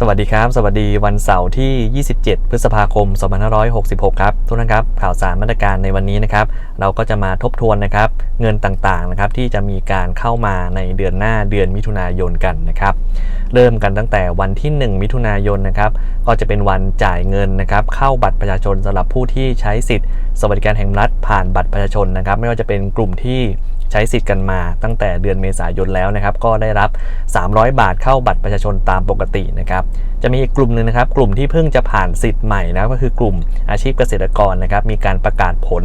สวัสดีครับ สวัสดีวันเสาร์ที่ 27 พฤษภาคม 2566 ครับทุกท่านครับ ข่าวสารมาตรการในวันนี้นะครับ เราก็จะมาทบทวนนะครับ เงินต่างๆนะครับที่จะมีการเข้ามาในเดือนหน้าเดือนมิถุนายนกันนะครับ เริ่มกันตั้งแต่วันที่ 1 มิถุนายนนะครับ ก็จะเป็นวันจ่ายเงินนะครับ เข้าบัตรประชาชนสำหรับผู้ที่ใช้สิทธิ์ สวัสดิการแห่งรัฐผ่านบัตรประชาชนนะครับ ไม่ว่าจะเป็นกลุ่มที่ ใช้สิทธิ์กันมาตั้งแต่เดือนเมษายนแล้วนะครับ ก็ได้รับ 300 บาทเข้าบัตรประชาชนตามปกตินะครับ จะมีอีกกลุ่มหนึ่งนะครับ กลุ่มที่เพิ่งจะผ่านสิทธิ์ใหม่นะก็คือกลุ่มอาชีพเกษตรกรนะครับ มีการประกาศผล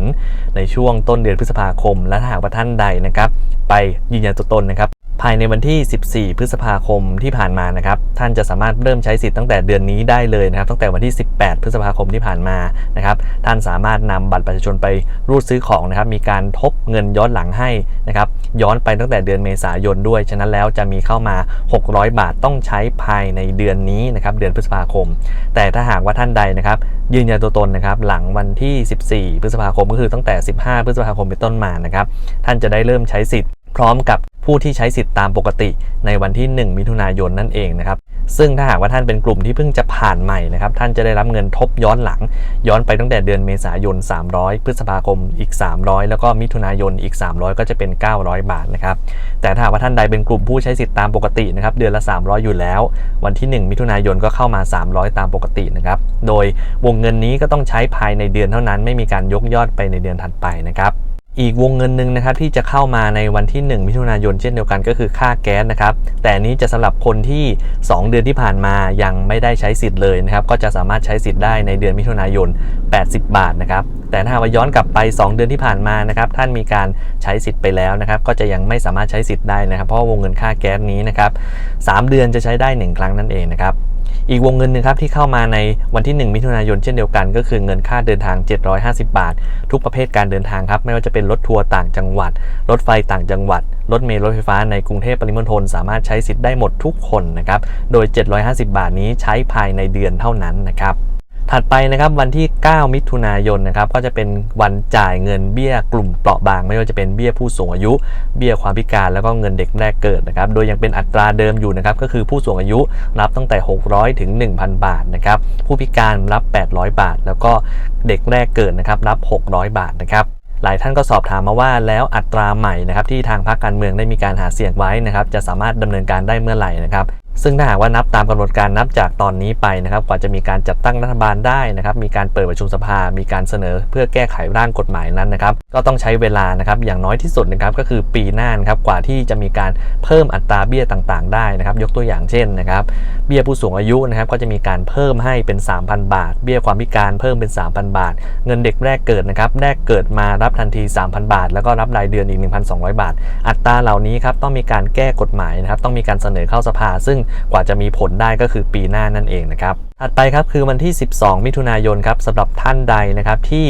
ในช่วงต้นเดือนพฤษภาคม และถ้าหากว่าท่านใดนะครับ ไปยืนยันตัวตนนะครับ ภายในวันที่ 14 พฤษภาคมที่ผ่านมานะครับ ท่านจะสามารถเริ่มใช้สิทธิ์ตั้งแต่เดือนนี้ได้เลยนะครับ ตั้งแต่วันที่ 18 พฤษภาคมที่ผ่านมานะครับ ท่านสามารถนำบัตรประชาชนไปรูดซื้อของนะครับ มีการทบเงินย้อนหลังให้นะครับ ย้อนไปตั้งแต่เดือนเมษายนด้วย ฉะนั้นแล้วจะมีเข้ามา 600 บาทต้องใช้ภายในเดือนนี้นะครับ เดือนพฤษภาคม แต่ถ้าหากว่าท่านใดนะครับ ยืนยันตัวตนนะครับ หลังวันที่ 14 พฤษภาคมก็คือตั้งแต่ 15 พฤษภาคมเป็นต้นมานะครับ ท่านจะได้เริ่มใช้สิทธิ์พร้อมกับ ผู้ที่ใช้สิทธิ์ตามปกติในวันที่ 1 มิถุนายนนั่นเองนะครับซึ่งถ้าหากว่าท่านเป็นกลุ่มที่เพิ่งจะผ่านใหม่นะครับท่านจะได้รับเงินทบย้อนหลัง ย้อนไปตั้งแต่เดือนเมษายน 300 พฤษภาคมอีก 300 แล้วก็มิถุนายนอีก 300 ก็จะเป็น 900 บาทนะครับแต่ถ้าหากว่าท่านใดเป็นกลุ่มผู้ใช้สิทธิ์ตามปกตินะครับเดือนละ 300 อยู่แล้ว วันที่ 1 มิถุนายนก็เข้ามา 300 ตามปกตินะครับโดยวงเงินนี้ก็ต้องใช้ภายในเดือนเท่านั้น ไม่มีการยกยอดไปในเดือนถัดไปนะครับ อีกวงเงินหนึ่งนะครับที่จะเข้ามาในวันที่ 1 มิถุนายนเช่นเดียวกันก็คือค่าแก๊สนะครับ แต่นี้จะสำหรับคนที่ 2 เดือนที่ผ่านมายังไม่ได้ใช้สิทธิ์เลยนะครับ ก็จะสามารถใช้สิทธิ์ได้ในเดือนมิถุนายน 80 บาทนะครับ แต่ถ้าว่าย้อนกลับไป 2 เดือนที่ผ่านมานะครับ ท่านมีการใช้สิทธิ์ไปแล้วนะครับ ก็จะยังไม่สามารถใช้สิทธิ์ได้นะครับ เพราะว่าวงเงินค่าแก๊สนี้นะครับ3เดือนจะใช้ได้ 1 ครั้งนั่นเองนะครับ อีกวงเงินหนึ่งครับที่เข้ามาในวันที่ 1 มิถุนายนเช่นเดียวกัน ก็คือเงินค่าเดินทาง 750 บาท ทุกประเภทการเดินทางครับ ไม่ว่าจะเป็นรถทัวร์ต่างจังหวัด รถไฟต่างจังหวัด รถเมล์รถไฟฟ้าในกรุงเทพปริมณฑลสามารถใช้สิทธิ์ได้หมดทุกคนนะครับ โดย 750 บาทนี้ใช้ภายในเดือนเท่านั้นนะครับ ถัดไปนะครับวันที่ 9 มิถุนายนนะครับก็จะเป็นวันจ่ายเงินเบี้ยกลุ่มเปราะบาง ไม่ว่าจะเป็นเบี้ยผู้สูงอายุ เบี้ยความพิการแล้วก็เงินเด็กแรกเกิดนะครับโดยยังเป็นอัตราเดิมอยู่นะครับก็คือผู้สูงอายุรับตั้งแต่ 600 ถึง 1,000 บาทนะครับผู้พิการรับ 800 บาท แล้วก็เด็กแรกเกิดนะครับรับ 600 บาทนะครับหลายท่านก็สอบถามมาว่าแล้วอัตราใหม่นะครับที่ทางพรรคการเมืองได้มีการหาเสียงไว้นะครับจะสามารถดำเนินการได้เมื่อไหร่นะครับ ซึ่งถ้าหากว่านับตามกำหนดการนับจากตอนนี้ไปนะครับกว่าจะมีการจัดตั้งรัฐบาลได้นะครับ มีการเปิดประชุมสภา มีการเสนอเพื่อแก้ไขร่างกฎหมายนั้นนะครับ ก็ต้องใช้เวลานะครับอย่างน้อยที่สุดนะครับก็คือปีหน้านะครับกว่าที่จะมีการเพิ่มอัตราเบี้ยต่างๆ ได้นะครับ ยกตัวอย่างเช่นนะครับเบี้ยผู้สูงอายุนะครับก็จะมีการเพิ่มให้เป็น 3,000 บาท เบี้ยความพิการเพิ่มเป็น 3,000 บาท เงินเด็กแรกเกิดนะครับแรกเกิดมารับทันที 3,000 บาท แล้วก็รับรายเดือนอีก 1,200 บาท อัตราเหล่านี้ครับต้องมีการแก้กฎหมายนะครับต้องมีการเสนอเข้าสภา ซึ่งกว่าจะมีผลได้ก็คือปีหน้านั่นเองนะครับถัดไปครับคือวันที่ 12 มิถุนายนครับสำหรับท่านใดนะครับที่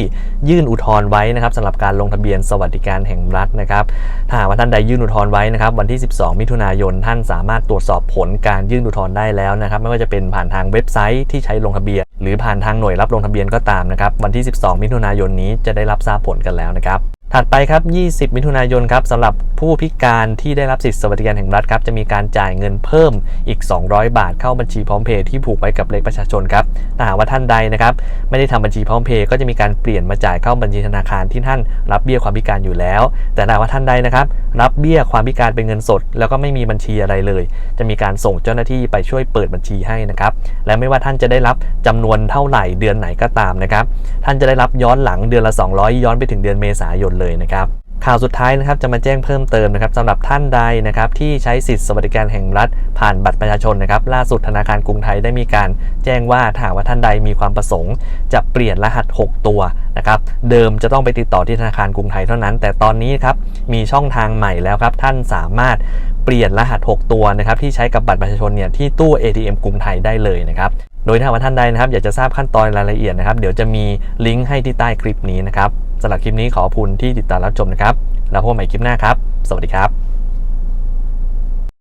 ยื่นอุทธรณ์ไว้นะครับสำหรับการลงทะเบียนสวัสดิการแห่งรัฐนะครับถ้าหากว่าท่านใดยื่นอุทธรณ์ไว้นะครับวันที่ 12 มิถุนายนท่านสามารถตรวจสอบผลการยื่นอุทธรณ์ได้แล้วนะครับไม่ว่าจะเป็นผ่านทางเว็บไซต์ที่ใช้ลงทะเบียน หรือผ่านทางหน่วยรับลงทะเบียนก็ตามนะครับวันที่ 12 มิถุนายนนี้จะได้รับทราบผลกันแล้วนะครับ ถัดไปครับ 20 มิถุนายนครับสำหรับผู้พิการที่ได้รับสิทธิสวัสดิการแห่งรัฐครับจะมีการจ่ายเงินเพิ่มอีก 200 บาทเข้าบัญชีพร้อมเพย์ที่ผูกไว้กับเลขประชาชนครับถ้าหากว่าท่านใดนะครับไม่ได้ทำบัญชีพร้อมเพย์ก็จะมีการเปลี่ยนมาจ่ายเข้าบัญชีธนาคารที่ท่านรับเบี้ยความพิการอยู่แล้ว แต่ถ้าหากว่าท่านใดนะครับรับเบี้ยความพิการเป็นเงินสด แล้วก็ไม่มีบัญชีอะไรเลย จะมีการส่งเจ้าหน้าที่ไปช่วยเปิดบัญชีให้นะครับและไม่ว่าท่านจะได้รับจำนวนเท่าไหร่เดือนไหนก็ตามนะครับท่านจะได้รับย้อนหลังเดือนละ 200 ย้อนไปถึงเดือนเมษายนเลยนะครับข่าวสุดท้ายนะครับจะมาแจ้งเพิ่มเติมนะครับสำหรับท่านใดนะครับที่ใช้สิทธิสวัสดิการแห่งรัฐ ผ่านบัตรประชาชนนะครับล่าสุดธนาคารกรุงไทยได้มีการแจ้งว่าถ้าว่าท่านใดมีความประสงค์ จะเปลี่ยนรหัส 6 ตัวนะครับเดิมจะต้องไปติดต่อที่ธนาคารกรุงไทยเท่านั้น แต่ตอนนี้ครับมีช่องทางใหม่แล้วครับท่านสามารถเปลี่ยนรหัส 6 ตัวนะครับที่ใช้กับบัตรประชาชนเนี่ยที่ตู้ ATM กรุงไทยได้เลยนะครับ โดยถ้าว่าท่านใดนะครับอยากจะทราบขั้นตอนรายละเอียดนะครับ เดี๋ยวจะมีลิงก์ให้ที่ใต้คลิปนี้นะครับสำหรับคลิปนี้ขอบคุณที่ติดตามรับชมนะครับ แล้วพบกันใหม่คลิปหน้าครับ สวัสดีครับ